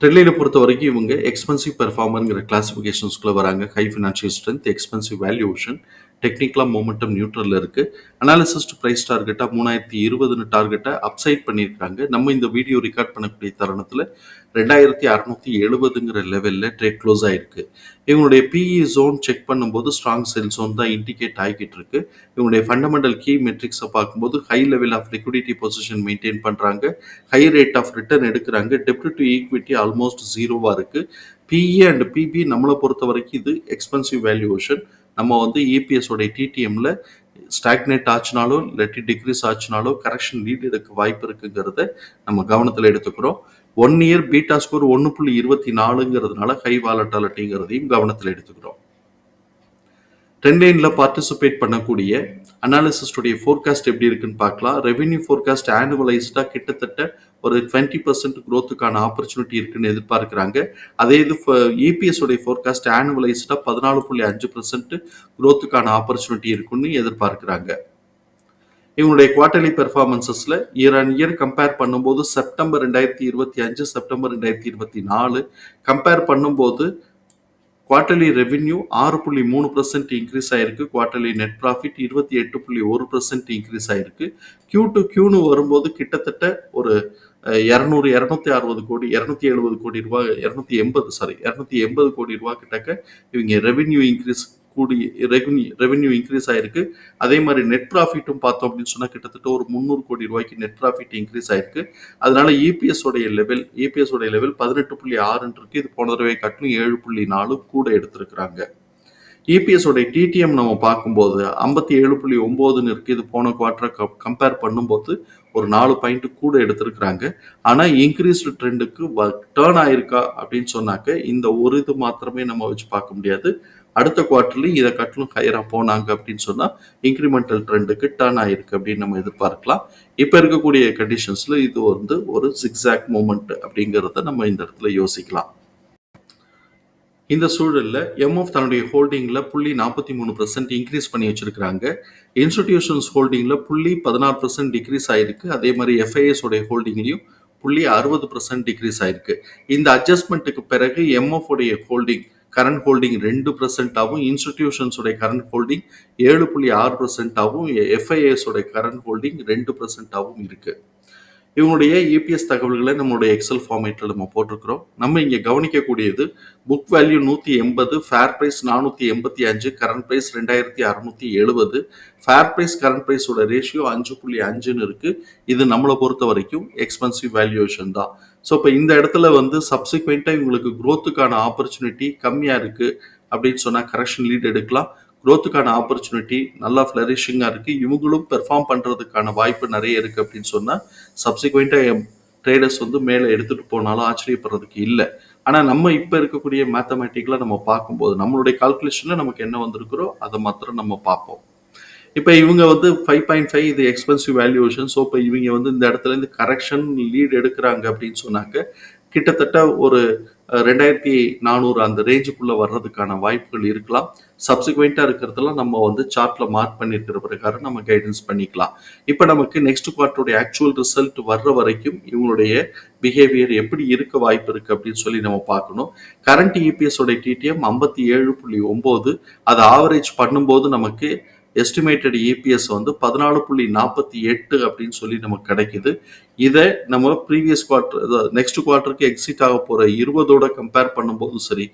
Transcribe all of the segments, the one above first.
ட்ரெட்லைனை பொறுத்த வரைக்கும் இவங்க எக்ஸ்பென்சிவ் பெர்ஃபார்மருங்கிற கிளாசிஃபிகேஷன்ஸ்குள்ளே வராங்க. High financial strength expensive valuation டெக்னிக்கலாக மொமெண்டம் நியூட்ரலில் இருக்குது அனாலிசிஸ்ட் ப்ரைஸ் டார்கெட்டாக மூணாயிரத்தி இருபதுன்னு டார்கெட்டை அப்சைட் பண்ணியிருக்காங்க. நம்ம இந்த வீடியோ ரெக்கார்ட் பண்ணக்கூடிய தருணத்தில் ரெண்டாயிரத்தி அறநூற்றி எழுபதுங்கிற லெவலில் ட்ரேட் க்ளோஸ் ஆகிருக்கு இவங்களுடைய பிஇ ஜோன் செக் பண்ணும்போது ஸ்ட்ராங் செல் ஜோன் தான் இண்டிகேட் ஆகிக்கிட்டு இருக்கு. இவங்களுடைய ஃபண்டமெண்டல் கீ மெட்ரிக்ஸை பார்க்கும்போது high level of liquidity position maintain பண்ணுறாங்க ஹை ரேட் ஆஃப் ரிட்டர்ன் எடுக்கிறாங்க. டெப்ட் டு ஈக்விட்டி ஆல்மோஸ்ட் ஜீரோவாக இருக்குது பிஇ அண்ட் பிபி நம்மளை பொறுத்த வரைக்கும் இது எக்ஸ்பென்சிவ் வேல்யூவேஷன் நம்ம வந்து இபிஎஸோடைய டிடிஎம்ல ஸ்டாக்னேட் ஆச்சுனாலோ இல்லாட்டி டிக்ரீஸ் ஆச்சுனாலோ கரெக்ஷன் லீட் எடுக்க வாய்ப்பு இருக்குங்கிறத நம்ம கவனத்தில் எடுத்துக்கிறோம். ஒன் இயர் பீட்டா ஸ்கோர் ஒன்று புள்ளி இருபத்தி நாலுங்கிறதுனால ஹை வாலட்டாலிட்டிங்கிறதையும் கவனத்தில் எடுத்துக்கிறோம். ட்ரெண்ட் பார்ட்டிசிபேட் பண்ணக்கூடிய அனாலிசிஸ்டுடைய ஃபோர்காஸ்ட் எப்படி இருக்குன்னு பார்க்கலாம். ரெவென்யூ ஃபோர்காஸ்ட் ஆனுவலைஸ்டாக கிட்டத்தட்ட ஒரு டுவெண்ட்டி பர்சன்ட் க்ரோத்துக்கான ஆப்பர்ச்சுனிட்டி இருக்குன்னு எதிர்பார்க்குறாங்க. அதே இது இபிஎஸ் உடைய ஃபோர்காஸ்ட் ஆனுவலைஸ்டாக பதினாலு புள்ளி அஞ்சு பர்சன்ட் க்ரோத்துக்கான ஆப்பர்ச்சுனிட்டி இருக்குன்னு எதிர்பார்க்குறாங்க. இவங்களுடைய குவார்டர்லி பெர்ஃபார்மன்சஸில் இயர் அண்ட் இயர் கம்பேர் பண்ணும்போது செப்டம்பர் ரெண்டாயிரத்தி இருபத்தி அஞ்சு செப்டம்பர் ரெண்டாயிரத்தி இருபத்தி நாலு கம்பேர் பண்ணும்போது குவார்டர்லி ரெவென்யூ ஆறு புள்ளி மூணு பர்சன்ட் இன்க்ரீஸ் ஆயிருக்கு. குவார்டர்லி நெட் ப்ராஃபிட் இருபத்தி எட்டு புள்ளி ஒரு பர்சன்ட் இன்க்ரீஸ் ஆயிருக்கு. கியூ டு கியூன்னு வரும்போது கிட்டத்தட்ட ஒரு இரநூறு இரநூத்தி அறுபது கோடி இரநூத்தி எழுபது கோடி ரூபாய் இரநூத்தி எண்பது சாரி இரநூத்தி எண்பது கோடி ரூபாய் கிட்டக்க இவங்க ரெவென்யூ இன்க்ரீஸ் கூடி ரெவன்யூ ரெவென்யூ இன்க்ரீஸ் ஆயிருக்கு. அதே மாதிரி நெட் ப்ராஃபிட்டும் பார்த்தோம் அப்படின்னு சொன்னால் கிட்டத்தட்ட ஒரு முந்நூறு கோடி ரூபாய்க்கு நெட் ப்ராஃபிட் இன்க்ரீஸ் ஆயிருக்கு. அதனால இபிஎஸ் உடைய லெவல் இபிஎஸ் உடைய லெவல் பதினெட்டு புள்ளி ஆறுன்னு இருக்கு. இது போன தடவை காட்டிலும் ஏழு புள்ளி நாலு கூட எடுத்திருக்கிறாங்க. இபிஎஸ் உடைய டிடிஎம் நம்ம பார்க்கும்போது ஐம்பத்தி ஏழு புள்ளி ஒம்போதுன்னு இருக்கு. இது போன குவார்ட்டரை கம்பேர் பண்ணும்போது ஒரு நாலு பாயிண்ட் கூட எடுத்திருக்கிறாங்க. ஆனால் இன்க்ரீஸ்டு ட்ரெண்டுக்கு டேர்ன் ஆயிருக்கா அப்படின்னு சொன்னாக்க இந்த ஒரு இது மாத்திரமே நம்ம வச்சு பார்க்க முடியாது. அடுத்த குவார்டர்லையும் இதை கட்டிலும் ஹையராக போனாங்க அப்படின்னு சொன்னால் இன்க்ரிமெண்டல் ட்ரெண்டுக்கு டர்ன் ஆயிருக்கு அப்படின்னு நம்ம எதிர்பார்க்கலாம். இப்போ இருக்கக்கூடிய கண்டிஷன்ஸில் இது வந்து ஒரு சிக்ஸாக் மூமெண்ட் அப்படிங்கிறத நம்ம இந்த இடத்துல யோசிக்கலாம். இந்த சூழலில் எம்எஃப் தன்னுடைய ஹோல்டிங்கில் புள்ளி நாற்பத்தி மூணு பர்சன்ட் இன்க்ரீஸ் பண்ணி வச்சுருக்கிறாங்க. இன்ஸ்டிடியூஷன்ஸ் ஹோல்டிங்கில் புள்ளி பதினாறு பர்சன்ட் டிக்ரீஸ் ஆயிருக்கு. அதே மாதிரி எஃப்ஐஎஸ் உடைய ஹோல்டிங்லையும் புள்ளி அறுபது பர்சன்ட் டிக்ரீஸ் ஆயிருக்கு. இந்த அட்ஜஸ்ட்மெண்ட்டுக்கு பிறகு எம்எஃப் உடைய ஹோல்டிங் கரண்ட் ஹோல்டிங் ரெண்டு பர்சன்டாகவும் இன்ஸ்டிடியூஷன்ஸ் உடைய கரண்ட் ஹோல்டிங் ஏழு புள்ளி ஆறு பர்சன்டாகவும் எஃப்ஐஎஸ் உடைய கரண்ட் ஹோல்டிங் ரெண்டு பர்சன்டாகவும் இருக்குது இவனுடைய இபிஎஸ் தகவல்களை நம்மளுடைய எக்ஸல் ஃபார்மேட்டில் நம்ம போட்டிருக்கிறோம். நம்ம இங்கே கவனிக்கக்கூடியது புக் வேல்யூ நூற்றி எண்பது ஃபேர் ப்ரைஸ் நானூற்றி எண்பத்தி அஞ்சு கரண்ட் ப்ரைஸ் ரெண்டாயிரத்தி அறநூற்றி எழுபது ஃபேர் ப்ரைஸ் கரண்ட் ப்ரைஸோட ரேஷியோ அஞ்சு புள்ளி அஞ்சுன்னு இருக்குது இது நம்மளை பொறுத்த வரைக்கும் எக்ஸ்பென்சிவ் வேல்யூவேஷன் தான். ஸோ இப்போ இந்த இடத்துல வந்து சப்சிக்வெண்ட்டாக இவங்களுக்கு க்ரோத்துக்கான ஆப்பர்ச்சுனிட்டி கம்மியாக இருக்குது அப்படின்னு சொன்னால் கரெக்ஷன் லீட் எடுக்கலாம். க்ரோத்துக்கான ஆப்பர்ச்சுனிட்டி நல்லா ஃப்ளரிஷிங்காக இருக்குது இவங்களும் பெர்ஃபார்ம் பண்ணுறதுக்கான வாய்ப்பு நிறைய இருக்குது அப்படின்னு சொன்னால் சப்சிக்வெண்ட்டாக ட்ரேடர்ஸ் வந்து மேலே எடுத்துகிட்டு போனாலும் ஆச்சரியப்படுறதுக்கு இல்லை. ஆனால் நம்ம இப்போ இருக்கக்கூடிய மேத்தமேட்டிக்கில் நம்ம பார்க்கும்போது நம்மளுடைய கால்குலேஷனில் நமக்கு என்ன வந்திருக்கிறோ அதை மாத்திரம் நம்ம பார்ப்போம். இப்போ இவங்க வந்து ஃபைவ் பாயிண்ட் ஃபைவ் இது எக்ஸ்பென்சிவ் வேல்யூவேஷன் ஸோ இப்போ இவங்க வந்து இந்த இடத்துல இருந்து கரெக்ஷன் லீட் எடுக்கிறாங்க அப்படின்னு சொன்னாக்க கிட்டத்தட்ட ஒரு ரெண்டாயிரத்தி நானூறு அந்த ரேஞ்சுக்குள்ளே வர்றதுக்கான வாய்ப்புகள் இருக்கலாம். சப்சிக்வெண்ட்டாக இருக்கிறதெல்லாம் நம்ம வந்து சார்ட்டில் மார்க் பண்ணியிருக்கிற பிரகாரம் நம்ம கைடன்ஸ் பண்ணிக்கலாம். இப்போ நமக்கு நெக்ஸ்ட் குவார்ட்டருடைய ஆக்சுவல் ரிசல்ட் வர்ற வரைக்கும் இவங்களுடைய பிஹேவியர் எப்படி இருக்க வாய்ப்பு இருக்குது அப்படின்னு சொல்லி நம்ம பார்க்கணும். கரண்ட் இபிஎஸ் உடைய டிடிஎம் ஐம்பத்தி ஏழு புள்ளி ஒம்பது அதை ஆவரேஜ் பண்ணும்போது நமக்கு எஸ்டிமேட்டட் இபிஎஸ் வந்து பதினாலு புள்ளி நாற்பத்தி எட்டு அப்படின்னு சொல்லி நமக்கு கிடைக்குது. இதை நம்ம ப்ரீவியஸ் குவார்டர் நெக்ஸ்ட் குவார்ட்டருக்கு எக்ஸிட் ஆக போகிற இருபதோட கம்பேர் பண்ணும்போதும் சரி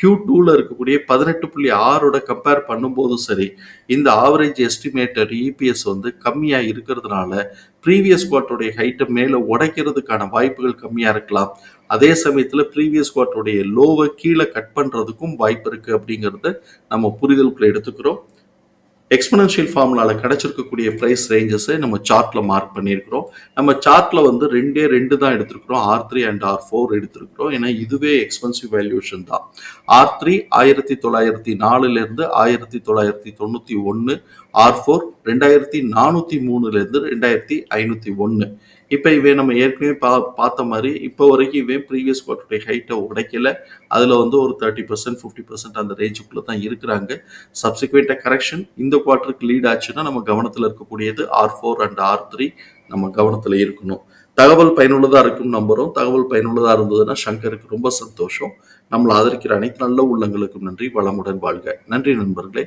கியூ டூவில் இருக்கக்கூடிய பதினெட்டு புள்ளி ஆறோட கம்பேர் பண்ணும்போதும் சரி இந்த ஆவரேஜ் எஸ்டிமேட்டட் இபிஎஸ் வந்து கம்மியாக இருக்கிறதுனால ப்ரீவியஸ் குவார்ட்டருடைய ஹைட்டை மேலே உடைக்கிறதுக்கான வாய்ப்புகள் கம்மியாக இருக்கலாம். அதே சமயத்தில் ப்ரீவியஸ் குவார்ட்டருடைய லோவை கீழே கட் பண்ணுறதுக்கும் வாய்ப்பு இருக்குது அப்படிங்கிறத நம்ம புரிதலுக்குள்ள எடுத்துக்கிறோம். எக்ஸ்பனன்ஷியல் ஃபார்முலாவில் கிடைச்சிருக்கக்கூடிய ப்ரைஸ் ரேஞ்சஸை நம்ம சார்ட்டில் மார்க் பண்ணியிருக்கிறோம். நம்ம சார்ட்டில் வந்து ரெண்டே ரெண்டு தான் எடுத்திருக்கிறோம். R three and R four எடுத்திருக்கிறோம். ஏன்னா இதுவே எக்ஸ்பென்சிவ் வேல்யூஷன் தான். ஆர் த்ரீ ஆயிரத்தி தொள்ளாயிரத்தி நாலுலேருந்து ஆயிரத்தி தொள்ளாயிரத்தி தொண்ணூற்றி ஒன்று ஆர் ஃபோர் ரெண்டாயிரத்தி நானூற்றி மூணுலேருந்து ரெண்டாயிரத்தி ஐநூற்றி ஒன்று. இப்போ இவன் நம்ம ஏற்கனவே பா பார்த்த மாதிரி இப்போ வரைக்கும் இவன் ப்ரீவியஸ் குவார்ட்டருடைய ஹைட்டை உடைக்கல. அதில் வந்து ஒரு தேர்ட்டி பர்சன்ட் ஃபிஃப்டி பர்சன்ட் அந்த ரேஞ்சுக்குள்ளே தான் இருக்கிறாங்க. சப்சிக்வெண்ட்டாக கரெக்ஷன் இந்த குவார்ட்டருக்கு லீட் ஆச்சுன்னா நம்ம கவனத்தில் இருக்கக்கூடியது R four and R three நம்ம கவனத்தில் இருக்கணும். தகவல் பயனுள்ளதாக இருக்கும் நம்புகிறோம் தகவல் பயனுள்ளதாக இருந்ததுன்னா சங்கருக்கு ரொம்ப சந்தோஷம். நம்மளை ஆதரிக்கிற அனைத்து நல்ல உள்ளங்களுக்கும் நன்றி. வளமுடன் வாழ்க. நன்றி நண்பர்களே.